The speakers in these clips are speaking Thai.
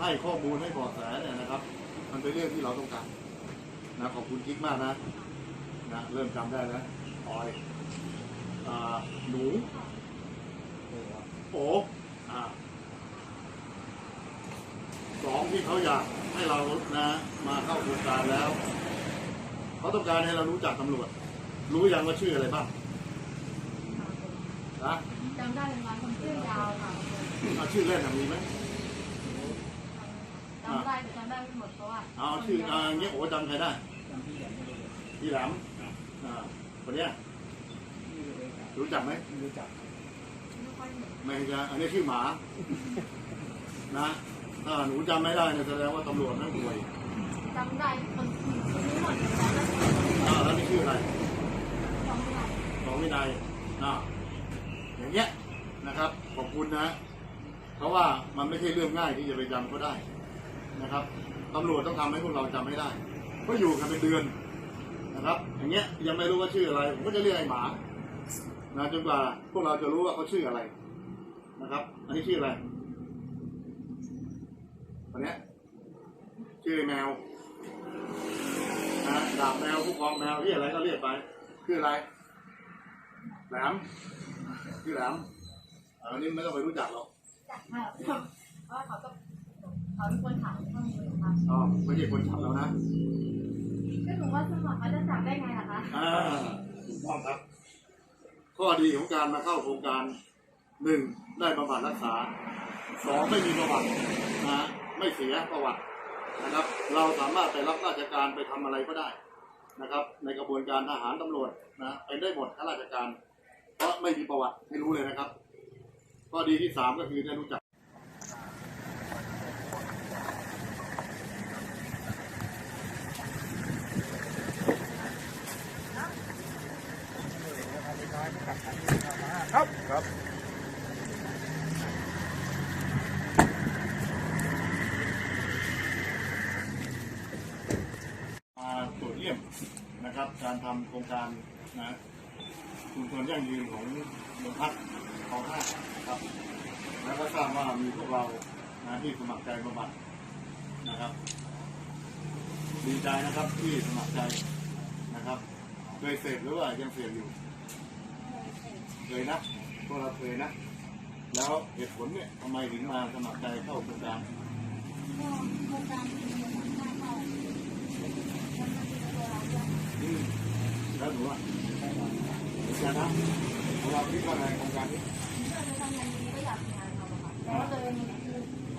ให้ข้อมูลให้เบาะแสเนี่ยนะครับ มันเป็นเรื่องที่เราต้องการนะขอบคุณกิ๊กมากนะนะเริ่มจำได้แล้วออยอ่าหนูโออ่าสองที่เขาอยากให้เรานะ มาเข้าโครงการแล้วเขาต้องการให้เรารู้จักตำรวจ รู้ยังว่าชื่ออะไรบ้างนะจำได้เป็นวันคนชื่อยาวค่ะเอาชื่อเล่นน่ะมีไหมจำ ได้แต่จำได้ไม่หมดเพราะว่าเอาชื่อเอาอย่างเงี้ยโอ้จำใครได้พี่แหลมอ่าคนเนี้ยรู้จักไหมรู้จักไม่ค่อยเห็นไม่ใช่อันนี้ชื่อหมานะถ้าหนูจำไม่ได้เนี่ยแสดงว่าตำรวจนั่นป่วยจำได้คนคนนี้หมดแต่จำได้อ่าแล้วนี่ชื่ออะไรสองคนของวินัยนะอย่างเงี้ยนะครับขอบคุณนะ เพราะว่ามันไม่ใช่เรื่องง่ายที่จะไปจำเขาได้ นะครับตำรวจต้องทำให้พวกเราจำไม่ได้ ก็อยู่กันเป็นเดือนนะครับ อย่างเงี้ยยังไม่รู้ว่าชื่ออะไร ผมก็จะเรียกไอ้หมานะจนกว่าพวกเราจะรู้ว่าเขาชื่ออะไรนะครับ อันนี้ชื่ออะไรอันเนี้ยชื่อแมวนะดาบแมวผู้กองแมวที่อะไรก็เรียกไปชื่ออะไรแหลมชื่อแหลมอันนี้ไม่ต้องไปรู้จักหรอกค่ะ เพราะว่าเขาก็เขาเป็นคนถามข้อมูลค่ะอ๋อไม่ใช่คนขับแล้วนะก็หนูว่าสมัครเขาจะจับได้ไงล่ะคะอ่าถูกต้องครับ ข้อดีของการมาเข้าโครงการหนึ่งได้บำบัดรักษาสองไม่มีประวัตินะไม่เสียประวัตินะครับ เราสามารถไปรับราชการไปทำอะไรก็ได้นะครับ ในกระบวนการทหารตำรวจนะไปได้หมดข้าราชการ เพราะไม่มีประวัติให้รู้เลยนะครับ ข้อดีที่สามก็คือได้รู้จัก ครับครับมาตรวจเยี่ยมนะครับ การทำโครงการนะชุมชนยั่งยืนของโรงพักของห้านะครับ แล้วก็ทราบว่ามีพวกเรานะที่สมัครใจบำบัดนะครับ ดีใจนะครับที่สมัครใจนะครับ เคยเสพหรือว่ายังเสพอยู่ เคยนะพวกเราเคยนะ แล้วเหตุผลเนี่ยทำไมถึงมาสมัครใจเข้าโครงการก็โครงการที่มีคนข้างเข้ามันจะมีตัวเราด้วยอืมแล้วหนูอะเหมือนกันนะของเราคิดว่าไงโครงการนี้ก็เลยทำงานนี้ก็อยากทำงานเขาอะค่ะแล้วก็เลย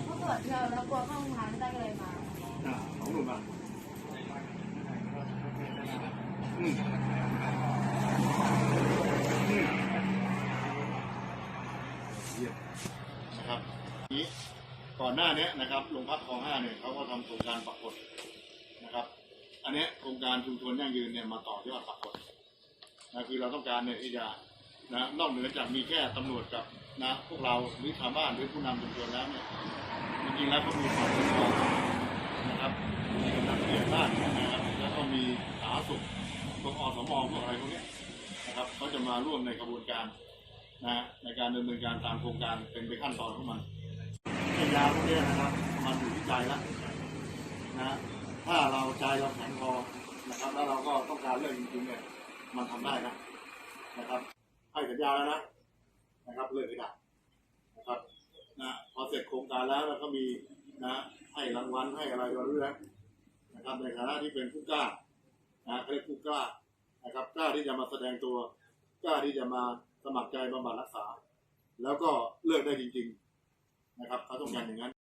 เขาตรวจเที่ยวแล้วกลัวเข้าโรงงานไม่ได้ก็เลยมาอ่า เยี่ยมนะครับนี้ก่อนหน้านี้นะครับโรงพักคลองห้าเนี่ยเขาก็ทำโครงการปักกดนะครับ อันนี้โครงการชุมชนยั่งยืนเนี่ยมาต่อยอดปักกดนะคือเราต้องการเนี่ยที่จะนะนอกเหนือจากมีแค่ตำรวจกับนะพวกเราหรือชาวบ้านหรือผู้นำชุมชนแล้วเนี่ยจริงๆแล้วก็มีฝ่ายปกครองนะครับมีกำนันผู้ใหญ่บ้านนะครับแล้วก็มีสาธารณสุขพวกอสมพวกอะไรพวกนี้นะครับเขาจะมาร่วมในกระบวนการ นะในการดำเนินการตามโครงการเป็นไปขั้นตอนของมันไอ้ยาพวกเนี้นะครับมันอยู่ที่ใจแล้วนะถ้าเราใจเราแข็งพอนะครับแล้วเราก็ต้องการเรื่องจริงๆเนี่ยมันทำได้นะนะครับให้สัญญาแล้วนะนะครับเลิกไม่ได้นะครับนะพอเสร็จโครงการแล้วเราก็มีนะให้รางวัลให้อะไรเราด้วยนะนะครับในฐานะที่เป็นผู้กล้านะเขาเรียกผู้กล้านะครับกล้าที่จะมาแสดงตัวกล้าที่จะมา สมัครใจบำบัดรักษา แล้วก็เลิกได้จริง ๆ นะครับเขาต้องการอย่างนั้น